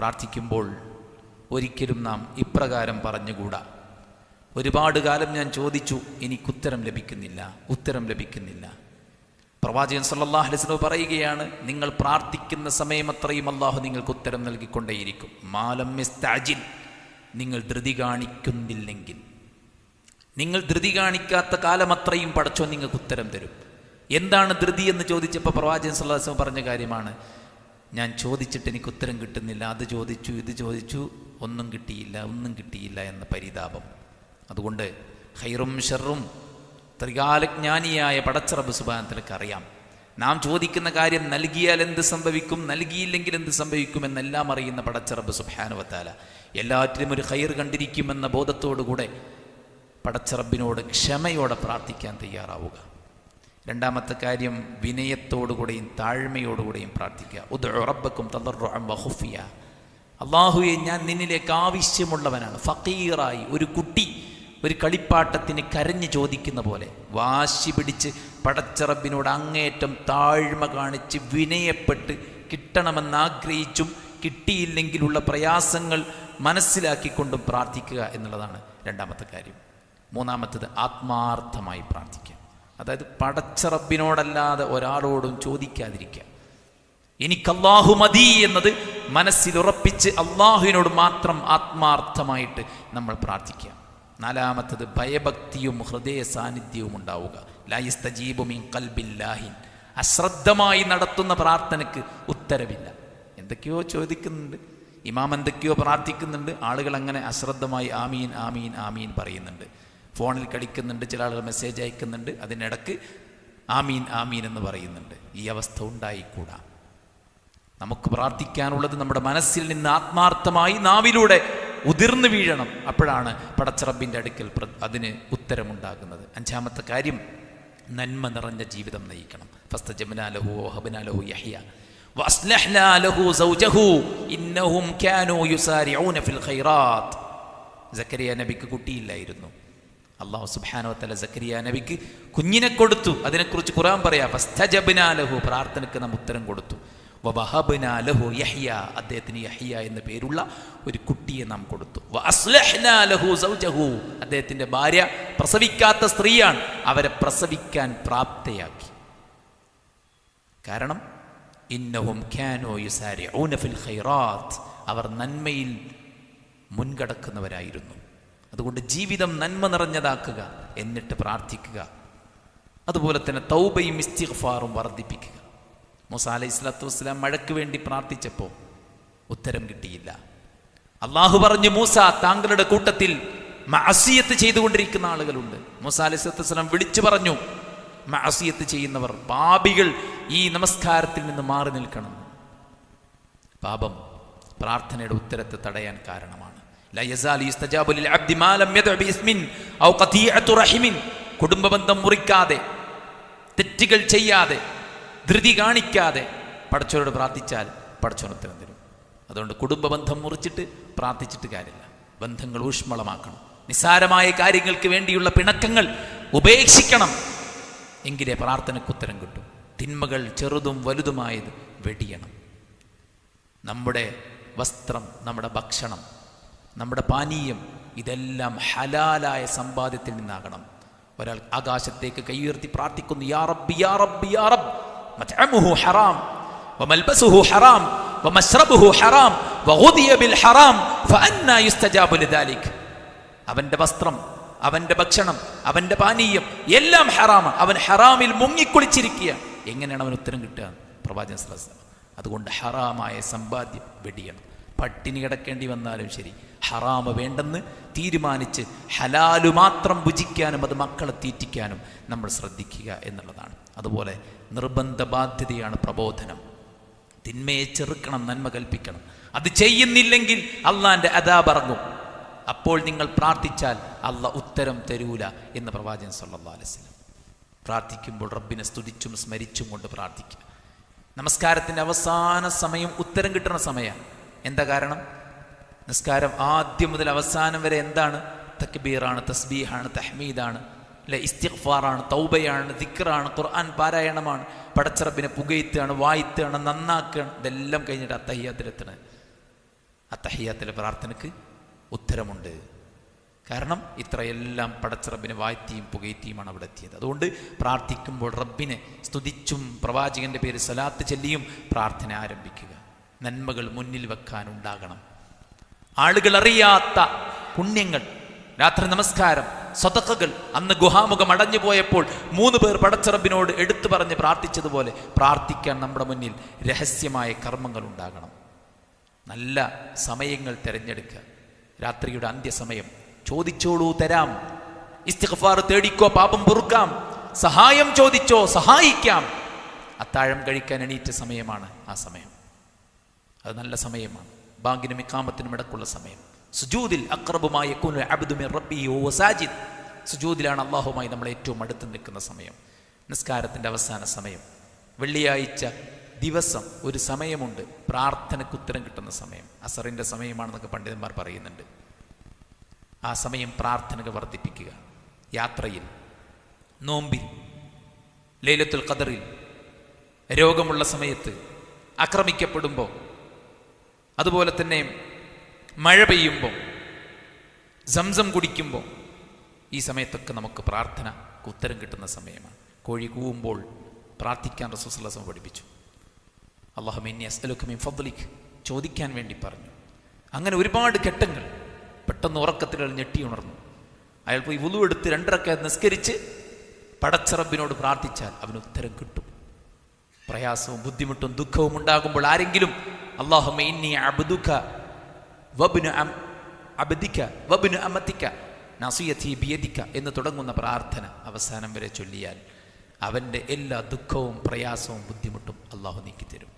പ്രാർത്ഥിക്കുമ്പോൾ ഒരിക്കലും നാം ഇപ്രകാരം പറഞ്ഞുകൂടാ? ഒരുപാട് കാലം ഞാൻ ചോദിച്ചു എനിക്കുത്തരം ലഭിക്കുന്നില്ല ഉത്തരം ലഭിക്കുന്നില്ല. പ്രവാചകൻ സല്ലല്ലാഹു അലൈഹി വസല്ലം പറയുകയാണ് നിങ്ങൾ പ്രാർത്ഥിക്കുന്ന സമയം അത്രയും അള്ളാഹു നിങ്ങൾക്ക് ഉത്തരം നൽകിക്കൊണ്ടേയിരിക്കും. മാലം മിസ്താജിൻ നിങ്ങൾ ധൃതി കാണിക്കുന്നില്ലെങ്കിൽ. നിങ്ങൾ ധൃതി കാണിക്കാത്ത കാലം അത്രയും പടച്ചോ നിങ്ങൾക്ക് ഉത്തരം തരും. എന്താണ് ധൃതി എന്ന് ചോദിച്ചപ്പോൾ പ്രവാചകൻ വസല്ലം പറഞ്ഞ കാര്യമാണ് ഞാൻ ചോദിച്ചിട്ട് എനിക്ക് ഉത്തരം കിട്ടുന്നില്ല അത് ചോദിച്ചു ഇത് ചോദിച്ചു ഒന്നും കിട്ടിയില്ല ഒന്നും കിട്ടിയില്ല എന്ന പരിതാപം. അതുകൊണ്ട് ഹൈറും ഷെറും ത്രികാലജ്ഞാനിയായ പടച്ചറബ് സുബാനത്തിലേക്ക് അറിയാം. നാം ചോദിക്കുന്ന കാര്യം നൽകിയാൽ എന്ത് സംഭവിക്കും നൽകിയില്ലെങ്കിൽ എന്ത് സംഭവിക്കും എന്നെല്ലാം അറിയുന്ന പടച്ചറബ് സുബാനുവത്താല എല്ലാറ്റിലും ഒരു ഹൈർ കണ്ടിരിക്കുമെന്ന ബോധത്തോടുകൂടെ പടച്ചറബിനോട് ക്ഷമയോടെ പ്രാർത്ഥിക്കാൻ തയ്യാറാവുക. രണ്ടാമത്തെ കാര്യം വിനയത്തോടുകൂടെയും താഴ്മയോടുകൂടെയും പ്രാർത്ഥിക്കുക. ഉദ്റബക്കും തളർഫിയ അള്ളാഹുയെ ഞാൻ നിന്നിലേക്ക് ആവശ്യമുള്ളവനാണ്. ഫക്കീറായി ഒരു കുട്ടി ഒരു കളിപ്പാട്ടത്തിന് കരഞ്ഞു ചോദിക്കുന്ന പോലെ. വാശി പിടിച്ച് പടച്ചറബിനോട് അങ്ങേറ്റം താഴ്മ കാണിച്ച് വിനയപ്പെട്ട് കിട്ടണമെന്നാഗ്രഹിച്ചും കിട്ടിയില്ലെങ്കിലുള്ള പ്രയാസങ്ങൾ മനസ്സിലാക്കിക്കൊണ്ടും പ്രാർത്ഥിക്കുക എന്നുള്ളതാണ് രണ്ടാമത്തെ കാര്യം. മൂന്നാമത്തത് ആത്മാർത്ഥമായി പ്രാർത്ഥിക്കുക. അതായത് പടച്ച റബ്ബിനോടല്ലാതെ ഒരാളോടും ചോദിക്കാതിരിക്കുക. എനിക്ക് അള്ളാഹു മതി എന്നത് മനസ്സിൽ ഉറപ്പിച്ച് അള്ളാഹുവിനോട് മാത്രം ആത്മാർത്ഥമായിട്ട് നമ്മൾ പ്രാർത്ഥിക്കുക. നാലാമത്തത് ഭയഭക്തിയും ഹൃദയ സാന്നിധ്യവും ഉണ്ടാവുക ലായിസ്തജീബുമിൻ അശ്രദ്ധമായി നടത്തുന്ന പ്രാർത്ഥനയ്ക്ക് ഉത്തരവില്ല. എന്തൊക്കെയോ ചോദിക്കുന്നുണ്ട്. ഇമാം എന്തൊക്കെയോ പ്രാർത്ഥിക്കുന്നുണ്ട്. ആളുകൾ അങ്ങനെ അശ്രദ്ധമായി ആമീൻ ആമീൻ ആമീൻ പറയുന്നുണ്ട്. ഫോണിൽ കളിക്കുന്നുണ്ട് ചില ആളുകൾ മെസ്സേജ് അയക്കുന്നുണ്ട് അതിനിടക്ക് ആമീൻ ആമീൻ എന്ന് പറയുന്നുണ്ട് ഈ അവസ്ഥ ഉണ്ടായിക്കൂടാ നമുക്ക് പ്രാർത്ഥിക്കാനുള്ളത് നമ്മുടെ മനസ്സിൽ നിന്ന് ആത്മാർത്ഥമായി നാവിലൂടെ ഉതിർന്നു വീഴണം അപ്പോഴാണ് പടച്ചറബിൻ്റെ അടുക്കൽ പ്ര- അതിന് ഉത്തരമുണ്ടാകുന്നത് അഞ്ചാമത്തെ കാര്യം നന്മ നിറഞ്ഞ ജീവിതം നയിക്കണം ഫസ്ത ജമനാലഹു ഹബനാലഹു യഹ്യ وأصلحنا له زوجه إنهم كانوا يسارعون في الخيرات സക്കരിയ നബിക്ക് കുട്ടിയില്ലായിരുന്നു അള്ളാഹു സുബ്ഹാനഹു വതആല സക്കരിയ നബിക്ക് കുഞ്ഞിനെ കൊടുത്തു. അതിനെക്കുറിച്ച് ഖുർആൻ പറയാ ഫസ്തജബ്നാ ലഹു പ്രാർത്ഥനയ്ക്ക് നാം ഉത്തരം കൊടുത്തു. വവഹബ്നാ ലഹു യഹ്യ അദ്ദേഹത്തിന് യഹ്യ എന്ന പേരുള്ള ഒരു കുട്ടിയെ നാം കൊടുത്തു. സൗജഹു അദ്ദേഹത്തിന്റെ ഭാര്യ പ്രസവിക്കാത്ത സ്ത്രീയാണ് അവരെ പ്രസവിക്കാൻ പ്രാപ്തയാക്കി. കാരണം ഇന്നഹും ഖൈറാത്ത് അവർ നന്മയിൽ മുൻകടക്കുന്നവരായിരുന്നു. അതുകൊണ്ട് ജീവിതം നന്മ നിറഞ്ഞതാക്കുക എന്നിട്ട് പ്രാർത്ഥിക്കുക. അതുപോലെ തന്നെ തൗബയും ഇസ്തിഗ്ഫാറും വർദ്ധിപ്പിക്കുക. മൂസ അലൈഹി സ്വലാത്തു വസ്സലാം മഴയ്ക്ക് വേണ്ടി പ്രാർത്ഥിച്ചപ്പോൾ ഉത്തരം കിട്ടിയില്ല. അള്ളാഹു പറഞ്ഞു മൂസ താങ്കളുടെ കൂട്ടത്തിൽ മഅസിയത്ത് ചെയ്തുകൊണ്ടിരിക്കുന്ന ആളുകളുണ്ട്. മൂസ അലൈഹി വസ്സലാം വിളിച്ചു പറഞ്ഞു മഅസിയത്ത് ചെയ്യുന്നവർ പാപികൾ ഈ നമസ്കാരത്തിൽ നിന്ന് മാറി നിൽക്കണം. പാപം പ്രാർത്ഥനയുടെ ഉത്തരത്തെ തടയാൻ കാരണമാണ്. കുടുംബബന്ധം മുറിക്കാതെ തെറ്റുകൾ ചെയ്യാതെ ധൃതി കാണിക്കാതെ പഠിച്ചവരോട് പ്രാർത്ഥിച്ചാൽ പടച്ചോനത്തിന് തരും. അതുകൊണ്ട് കുടുംബബന്ധം മുറിച്ചിട്ട് പ്രാർത്ഥിച്ചിട്ട് കാര്യമില്ല. ബന്ധങ്ങൾ ഊഷ്മളമാക്കണം. നിസ്സാരമായ കാര്യങ്ങൾക്ക് വേണ്ടിയുള്ള പിണക്കങ്ങൾ ഉപേക്ഷിക്കണം. എങ്കിലേ പ്രാർത്ഥനയ്ക്ക് ഉത്തരം കിട്ടും. തിന്മകൾ ചെറുതും വലുതുമായത് വെടിയണം. നമ്മുടെ വസ്ത്രം നമ്മുടെ ഭക്ഷണം നമ്മുടെ പാനീയം ഇതെല്ലാം ഹലാലായ സമ്പാദ്യത്തിൽ നിന്നാകണം. ഒരാൾ ആകാശത്തേക്ക് കൈയുയർത്തി പ്രാർത്ഥിക്കുന്നു യാ റബ്ബി യാ റബ്ബി യാ റബ്ബ് മത്അമുഹു ഹറാം വമൽബസുഹു ഹറാം വമശ്റബുഹു ഹറാം വഗുദിയ ബിൽ ഹറാം ഫഅന്നാ യുസ്തജാബു ലിദാലിക്. അവന്റെ വസ്ത്രം അവന്റെ ഭക്ഷണം അവന്റെ പാനീയം എല്ലാം ഹറാമാണ്. അവൻ ഹറാമിൽ മുങ്ങിക്കുളിച്ചിരിക്കുക. എങ്ങനെയാണ് അവൻ ഉത്തരം കിട്ടുക? പ്രവാചകൻ സ്വല്ലല്ലാഹു അതുകൊണ്ട് ഹറാമായ സമ്പാദ്യം വെടിയണം. പട്ടിണി കിടക്കേണ്ടി വന്നാലും ശരി. ഹറാമ് വേണ്ടെന്ന് തീരുമാനിച്ച് ഹലാലു മാത്രം ഭുജിക്കാനും അത് മക്കളെ തീറ്റിക്കാനും നമ്മൾ ശ്രദ്ധിക്കുക എന്നുള്ളതാണ്. അതുപോലെ നിർബന്ധ ബാധ്യതയാണ് പ്രബോധനം. തിന്മയെ ചെറുക്കണം നന്മ കൽപ്പിക്കണം. അത് ചെയ്യുന്നില്ലെങ്കിൽ അള്ളാന്റെ അതാ പറഞ്ഞും അപ്പോൾ നിങ്ങൾ പ്രാർത്ഥിച്ചാൽ അല്ല ഉത്തരം തരൂല എന്ന് പ്രവാചകൻ സല്ലാ അലൈഹി വസല്ലം പ്രാർത്ഥിക്കുമ്പോൾ റബ്ബിനെ സ്തുതിച്ചും സ്മരിച്ചും കൊണ്ട് പ്രാർത്ഥിക്കുക. നമസ്കാരത്തിന്റെ അവസാന സമയം ഉത്തരം കിട്ടുന്ന സമയമാണ്. എന്താ കാരണം? നിസ്കാരം ആദ്യം മുതൽ അവസാനം വരെ എന്താണ്? തക്ബീറാണ് തസ്ബീഹാണ് തഹ്മീദാണ്. അല്ലെ? ഇസ്തിഗ്ഫാറാണ് തൗബയാണ് ദിക്റാണ് ഖുർആൻ പാരായണമാണ്. പടച്ചറബിനെ പുകയത്തുകയാണ് വായിത്തുകയാണ് നന്നാക്കുകയാണ്. ഇതെല്ലാം കഴിഞ്ഞിട്ട് അത്തഹ്യാത്തിലെത്തണത് അത്തഹ്യാത്തിലെ പ്രാർത്ഥനയ്ക്ക് ഉത്തരമുണ്ട്. കാരണം ഇത്രയെല്ലാം പടച്ചറബിനെ വാഴ്ത്തിയും പുകയത്തിയുമാണ് അവിടെ എത്തിയത്. അതുകൊണ്ട് പ്രാർത്ഥിക്കുമ്പോൾ റബ്ബിനെ സ്തുതിച്ചും പ്രവാചകന്റെ പേര് സലാത്ത് ചൊല്ലിയും പ്രാർത്ഥന ആരംഭിക്കുക. നന്മകൾ മുന്നിൽ വെക്കാനുണ്ടാകണം. ആളുകൾ അറിയാത്ത പുണ്യങ്ങൾ. രാത്രി നമസ്കാരം സ്വതക്കകൾ. അന്ന് ഗുഹാമുഖം അടഞ്ഞു പോയപ്പോൾ മൂന്ന് പേർ പടച്ചറബിനോട് എടുത്തു പറഞ്ഞ് പ്രാർത്ഥിച്ചതുപോലെ പ്രാർത്ഥിക്കാൻ നമ്മുടെ മുന്നിൽ രഹസ്യമായ കർമ്മങ്ങൾ ഉണ്ടാകണം. നല്ല സമയങ്ങൾ തിരഞ്ഞെടുക്കുക. രാത്രിയുടെ അന്ത്യസമയം. ചോദിച്ചോളൂ തരാം. ഇസ്തിഗ്ഫാർ തേടിക്കോ പാപം പൊറുക്കാം. സഹായം ചോദിച്ചോ സഹായിക്കാം. അത്താഴം കഴിക്കാൻ എണീറ്റ സമയമാണ് ആ സമയം. അത് നല്ല സമയമാണ്. ബാങ്കിനും ഇക്കാമത്തിനും ഇടക്കുള്ള സമയം. സുജൂദിൽ അക്രബുമായ സാജിദ്. സുജൂദിലാണ് അള്ളാഹുമായി നമ്മൾ ഏറ്റവും അടുത്ത് നിൽക്കുന്ന സമയം. നിസ്കാരത്തിന്റെ അവസാന സമയം. വെള്ളിയാഴ്ച ദിവസം ഒരു സമയമുണ്ട്. പ്രാർത്ഥനയ്ക്ക് ഉത്തരം കിട്ടുന്ന സമയം. അസറിന്റെ സമയമാണെന്നൊക്കെ പണ്ഡിതന്മാർ പറയുന്നുണ്ട്. ആ സമയം പ്രാർത്ഥനകൾ വർദ്ധിപ്പിക്കുക. യാത്രയിൽ നോമ്പിൽ ലൈലത്തുൽ ഖദറിൽ രോഗമുള്ള സമയത്ത് ആക്രമിക്കപ്പെടുമ്പോൾ അതുപോലെ തന്നെ മഴ പെയ്യുമ്പോൾ സംസം കുടിക്കുമ്പോൾ ഈ സമയത്തൊക്കെ നമുക്ക് പ്രാർത്ഥന ഉത്തരം കിട്ടുന്ന സമയമാണ്. കോഴി കൂവുമ്പോൾ പ്രാർത്ഥിക്കാൻ റസൂസ്ലാസം പഠിപ്പിച്ചു. അള്ളാഹുമിന്നി അസ്അലുഖമിൻ ഫദ്ലിഖ് ചോദിക്കാൻ വേണ്ടി പറഞ്ഞു. അങ്ങനെ ഒരുപാട് ഘട്ടങ്ങൾ പെട്ടെന്ന് ഉറക്കത്തിൽ ഞെട്ടി ഉണർന്നു. അയാൾ പോയി വുളു എടുത്ത് രണ്ടരക്ക നിസ്കരിച്ച് പടച്ചറബിനോട് പ്രാർത്ഥിച്ചാൽ അവന് ഉത്തരം കിട്ടും. പ്രയാസവും ബുദ്ധിമുട്ടും ദുഃഖവും ഉണ്ടാകുമ്പോൾ ആരെങ്കിലും അള്ളാഹുമ ഇന്നി വബ്നു അബ്ദിക വബ്നു എന്ന് തുടങ്ങുന്ന പ്രാർത്ഥന അവസാനം വരെ ചൊല്ലിയാൽ അവന്റെ എല്ലാ ദുഃഖവും പ്രയാസവും ബുദ്ധിമുട്ടും അള്ളാഹു നീക്കിത്തരും.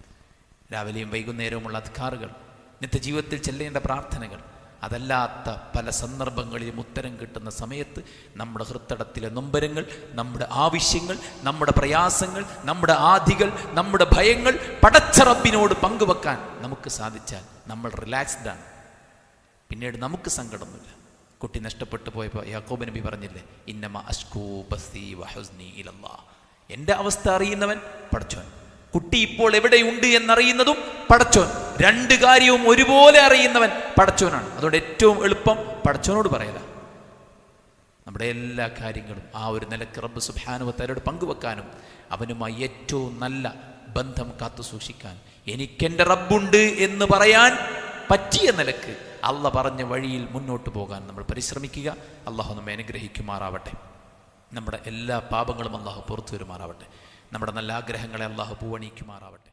രാവിലെയും വൈകുന്നേരവുമുള്ള അധികാറുകൾ നിത്യജീവിതത്തിൽ ചെല്ലേണ്ട പ്രാർത്ഥനകൾ അതല്ലാത്ത പല സന്ദർഭങ്ങളിലും ഉത്തരം കിട്ടുന്ന സമയത്ത് നമ്മുടെ ഹൃത്തടത്തിലെ നൊമ്പരങ്ങൾ നമ്മുടെ ആവശ്യങ്ങൾ നമ്മുടെ പ്രയാസങ്ങൾ നമ്മുടെ ആധികൾ നമ്മുടെ ഭയങ്ങൾ പടച്ചറബിനോട് പങ്കുവെക്കാൻ നമുക്ക് സാധിച്ചാൽ നമ്മൾ റിലാക്സ്ഡ് ആണ്. പിന്നീട് നമുക്ക് സങ്കടമൊന്നുമില്ല. കുട്ടി നഷ്ടപ്പെട്ടു പോയപ്പോൾ യാക്കോബ് നബി പറഞ്ഞില്ലേ ഇന്നമ അഷ്കൂ ബസി വഹസ്നി ഇലല്ലാ. എന്റെ അവസ്ഥ അറിയുന്നവൻ പടച്ചോൻ കുട്ടി ഇപ്പോൾ എവിടെയുണ്ട് എന്നറിയുന്നതും പടച്ചോൻ. രണ്ട് കാര്യവും ഒരുപോലെ അറിയുന്നവൻ പടച്ചോനാണ്. അതുകൊണ്ട് ഏറ്റവും എളുപ്പം പടച്ചോനോട് പറയുക. നമ്മുടെ എല്ലാ കാര്യങ്ങളും ആ ഒരു നിലയ്ക്ക് റബ്ബ് സുബാനുവത്തരോട് പങ്കുവെക്കാനും അവനുമായി ഏറ്റവും നല്ല ബന്ധം കാത്തു സൂക്ഷിക്കാൻ എനിക്കെന്റെ റബ്ബുണ്ട് എന്ന് പറയാൻ പറ്റിയ നിലയ്ക്ക് അള്ള പറഞ്ഞ വഴിയിൽ മുന്നോട്ട് പോകാൻ നമ്മൾ പരിശ്രമിക്കുക. അള്ളാഹു നമ്മെ അനുഗ്രഹിക്കുമാറാവട്ടെ. നമ്മുടെ എല്ലാ പാപങ്ങളും അള്ളാഹു പുറത്തു വരുമാറാവട്ടെ നമ്മുടെ നല്ല ആഗ്രഹങ്ങളെ അള്ളാഹു പൂവണിക്കുമാറാവട്ടെ